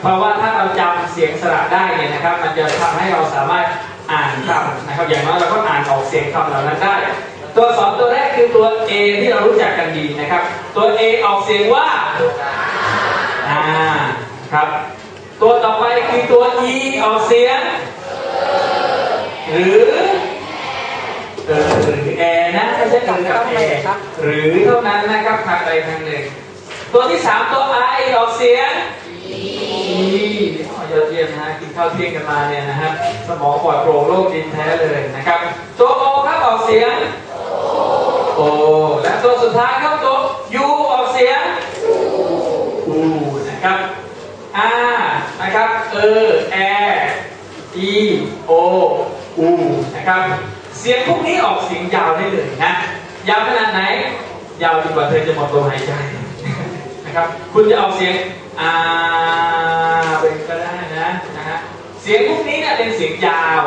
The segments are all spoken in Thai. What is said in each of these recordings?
เพราะว่าถ้าเราจำเสียงสระได้เนี่ยนะครับ มันจะทำให้เราสามารถอ่านคำนะครับ อย่างน้อยเราก็อ่านออกเสียงคำเหล่านั้นได้ ตัวสองตัวแรกคือตัว A ที่เรารู้จักกันดีนะครับ ตัว A ออกเสียงว่าอ่าครับ ตัวต่อไปคือตัว E ออกเสียง หรือเออหรือแอร์นะไม่ใช่กับกับแอร์หรือเท่านั้นนะครับทางใดทางหนึ่ง ตัวที่สามตัว I ออกเสียง E อ๋อ ยอดเยี่ยมนะฮะกินข้าวเที่ยงกันมาเนี่ยนะฮะสมองปลอดโปร่งโลกดินแท้เลยนะครับตัว O ครับออกเสียง O และตัวสุดท้ายครับตัว U ออกเสียง U นะครับ R นะครับเออ Air E O U นะครับเสียงพวกนี้ออกเสียงยาวได้เลยนะยาวขนาดไหนยาวจนกว่าเธอจะหมดลมหายใจ นะครับ คุณจะออกเสียงอ่าเป็นก็ได้นะนะฮะเสียงพวกนี้เนี่ยเป็นเสียงยาว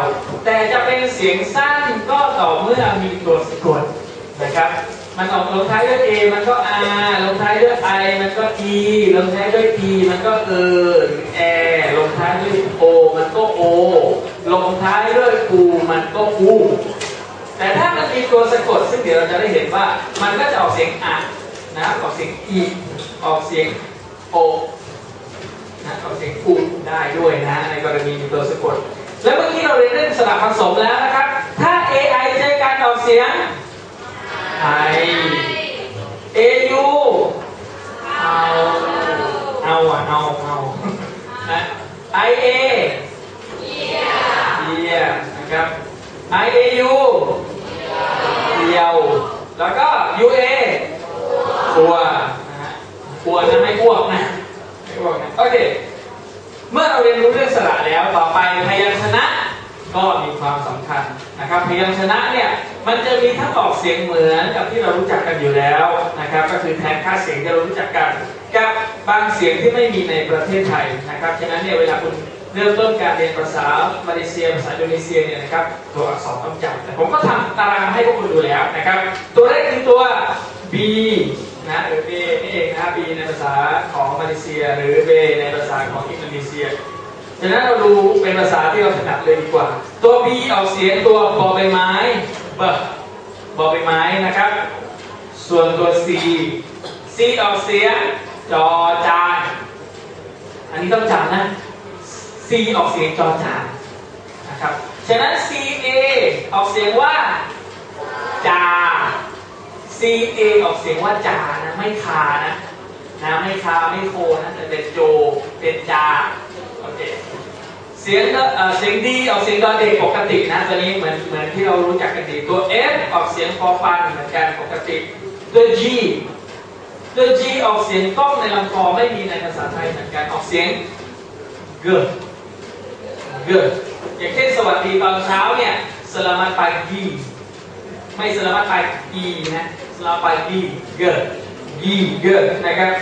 แต่จะเป็นเสียงสั้นก็ต่อเมื่อมีตัวสะกดนะครับ มันออกลงท้ายด้วย A มันก็ R ลงท้ายด้วย I มันก็ E ลงท้ายด้วย E มันก็เออหรือ A ลงท้ายด้วย O มันก็ O ลงท้ายด้วย U มันก็ U แต่ถ้ามันมีตัวสะกดซึ่งเดี๋ยวเราจะได้เห็นว่ามันก็จะออกเสียงอะนะออกเสียงอี ออกเสียงโอนะออกเสียงอูได้ด้วยนะในกรณีมีตัวสะกด แล้วเมื่อกี้เราเรียนเรื่องสระผสมแล้วนะครับ ถ้า AI เจอการออกเสียง I AU เอาเอาอะเอาเอานะ IA เยี่ยมนะครับ IAU เดียว แล้วก็ UA ตัว นะฮะตัวจะไม่อ้วกนะไม่อ้วกนะ โอเค เมื่อเราเรียนรู้เรื่องสระแล้ว ต่อไปพยัญชนะก็มีความสำคัญนะครับ พยัญชนะเนี่ยมันจะมีทั้งออกเสียงเหมือนกับที่เรารู้จักกันอยู่แล้วนะครับก็คือแทนค่าเสียงที่เรารู้จักกันกับบางเสียงที่ไม่มีในประเทศไทยนะครับฉะนั้นเนี่ยเวลาคุณเริ่มต้นการเรียนภาษามาเลเซียภาษาอินโดนีเซียเนี่ยนะครับตัวอักษรต้องจำแต่ผมก็ทำตารางให้พวกคุณดูแล้วนะครับ ตัวแรกคือตัว B นะหรือ B นี่เองนะ B ในภาษาของมาเลเซีย หรือ B ในภาษาของอินโดนีเซียฉะนั้นเราดูเป็นภาษาที่เราถนัดเลยดีกว่า ตัว B ออกเสียงตัวบอใบไม้เบอบอใบไม้นะครับ ส่วนตัว C C ออกเสียงจอจานอันนี้ต้องจำนะ C ออกเสียงจอจานนะครับฉะนั้น C A ออกเสียงว่าจา C A ออกเสียงว่าจานะไม่คานะนะไม่คาไม่โคนะแต่เป็นโจเป็นจาโอเคเสียงเอ่อเสียงดีออกเสียงดอเด็กปกตินะตัวนี้เหมือนเหมือนที่เรารู้จักกันดีตัว F ออกเสียงฟอฟันเหมือนกันปกติตัว G ตัว G ออกเสียงก้องในลำคอไม่มีในภาษาไทยเหมือนกันออกเสียงเกิดเกิดอย่างเช่นสวัสดีตอนเช้าเนี่ยสลามัตปากีไม่สลามัตปากีนะ สลามัตปากีเกิดกีเกิดนะครับ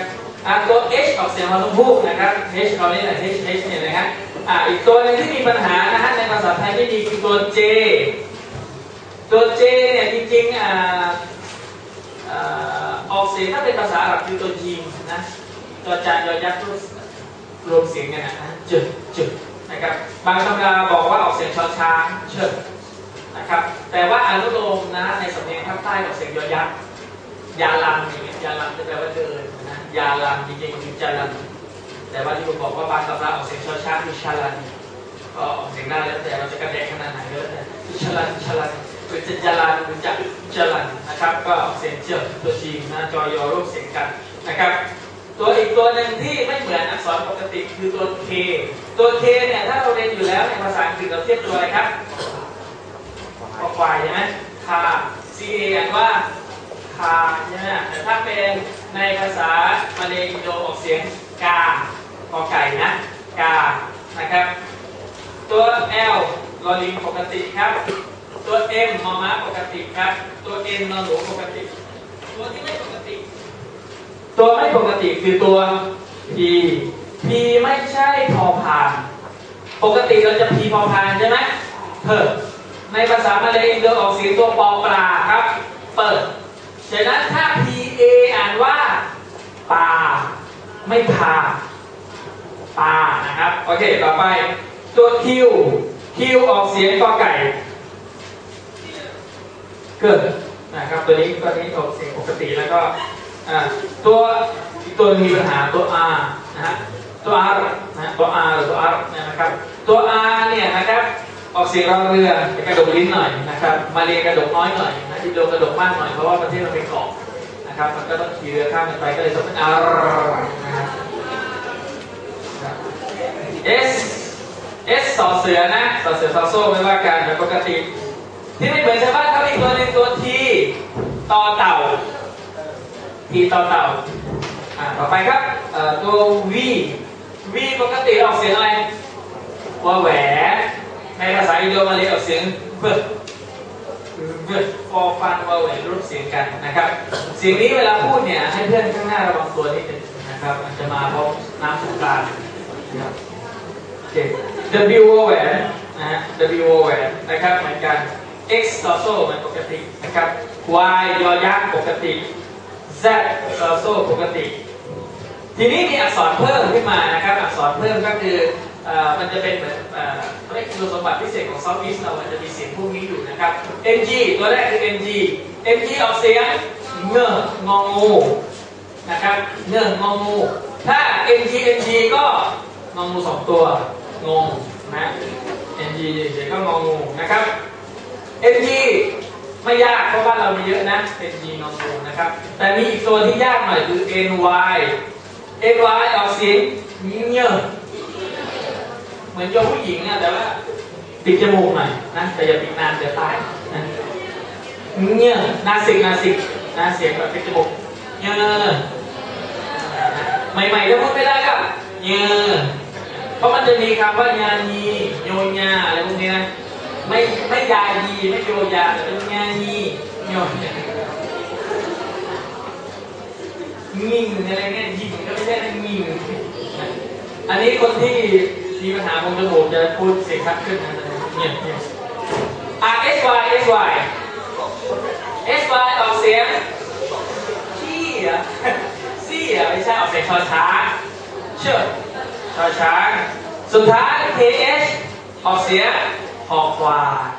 อะตัว H ออกเสียงมาต้องพูดนะครับ H เอาเนี่ยนะ H H เนี่ยนะครับอะอีกตัวหนึงที่มีปัญหานะฮะในภาษาไทยไม่มีคือตัว J ตัว J เนี่ยจริงๆอ่าออกเสียงถ้าเป็นภาษาอาหรับคือตัวจีนะตัวจานยอยักษ์รวมเสียงกันนะนะจึกจึกนะครับบางตำราบอกว่าออกเสียงชอช้างเชิดนะครับแต่ว่าอนุโลมนะในสำเนียงภาคใต้ออกเสียงยอยักษ์ ยาลังอย่างเงี้ยยาลังจะแปลว่าเดินนะยาลังจริงๆคือจารันแต่ว่าที่ผมบอกว่าบางตำราออกเสียงชอช้างคือชาลันก็ออกเสียงได้แล้วแต่เราจะกระแดกขนาดไหนก็แล้วแต่ชาลันชาลันหรือจะจรันหรือจะจรันนะครับ ก็ออกเสียงเจือตัวจีนนะจอยอรูปเสียงกันนะครับ ตัวอีกตัวหนึ่งที่ไม่เหมือนอักษรปกติคือตัว K ตัว K เนี่ยถ้าเราเรียนอยู่แล้วในภาษาอังกฤษเราเทียบตัวอะไรครับคอควายใช่ไหมคา C A อ่านว่า คาใช่ไหมแต่ถ้าเป็นในภาษามาเลอินโดออกเสียงกากอไก่นะกานะครับ ตัว L ลอลิงปกติครับ ตัว M มอม้าปกติครับ ตัว N นอนหนูปกติ ตัวที่ไม่ปกติ ตัวไม่ปกติคือตัว P P ไม่ใช่พอพาน ปกติเราจะ P พอพานใช่ไหมเพิดในภาษามาเลยเราออกเสียงตัวปอปลาครับ เปิด ฉะนั้นถ้า P A อ่านว่าปาไม่พา P ตานะครับโอเคต่อไปตัว Q Q ออกเสียงกอไก่เกิดนะครับตัวนี้ตัวนี้ออกเสียงปกติแล้วก็ตัวตัวมีปัญหาตัว R นะฮะตัว R นะตัว R หรือตัว R เนี่ยนะครับตัว R เนี่ยนะครับออกเสียงรอเรือกระดกลิ้นหน่อยนะครับมาเรียนกระดกน้อยหน่อย ที่โดนกระดกมากหน่อยเพราะว่าประเทศเราเป็นเกาะนะครับ มันก็ต้องขี่เรือข้ามกันไปก็เลยต้องเป็น R นะครับ S S สอเสือนะสอเสือสอโซ่ไม่ว่ากันแบบปกติ ที่ไม่เหมือนชาวบ้านเขาอีกตัวหนึงตัว T ต่อเต่า T ต่อเต่าอ่าต่อไปครับเอ่อตัว V V ปกติออกเสียงอะไรวอแหวนในภาษาอินโดมาเลยออกเสียงเบิด เบิดฟอฟันวอแหวนรูปเสียงกันนะครับ เสียงนี้เวลาพูดเนี่ยให้เพื่อนข้างหน้าระวังตัวนิดนึงนะครับมันจะมาพร้อมน้ำสงกรานต์นะครับโอเค W วแหวนนะฮะ W วแหวนนะครับเหมือนกัน X ต่อโซ่เหมือนปกตินะครับ Y ยอยักษ์ปกติ Z ต่อโซ่ปกติ ทีนี้มีอักษรเพิ่มขึ้นมานะครับ อักษรเพิ่มก็คือ มันจะเป็นเหมือนเออเรียกคุณสมบัติพิเศษของ South East เรามันจะมีเสียงพวกนี้อยู่นะครับ NG ตัวแรกคือ NG NG ออกเสียงเงอะงองูนะครับเงอะงองูถ้า NG NG ก็งองูสองตัวงงนะ NG เฉยๆก็งองูนะครับ NG ไม่ยากเพราะบ้านเรามีเยอะนะ NG งองูนะครับ แต่มีอีกตัวที่ยากหน่อยคือ NY NY ออกเสียงเงี้ยเห มือนโยมผู้หญิงอะแต่ว่าปิดจมูกหน่อยนะแต่อย่าปิดนานเดี๋ยวตายนะเงี้ยนาสิกนาสิกนะเสียงแบบปิดจมูกเงี้ยใหม่ๆถ้าพูดไม่ได้ก็เงี้ยเพราะมันจะมีคำว่ายานีโยญาอะไรพวกนี้นะไม่ไม่ยายีไม่โยยาแต่เป็นยายีโยยางิ่งอะไรเงี้ยยิงก็ไม่ใช่นะงิ่งอันนี้คนที่ มีปัญหาคงจมูกจะพูดเสียงชัดขึ้นนะเนี่ยเนี่ยอะ S Y S Y S Y ออกเสียงขี้อะซี่อะไม่ใช่ออกเสียงชอช้างเชื่อชอช้าง สุดท้าย K H ออกเสียงหอกวาย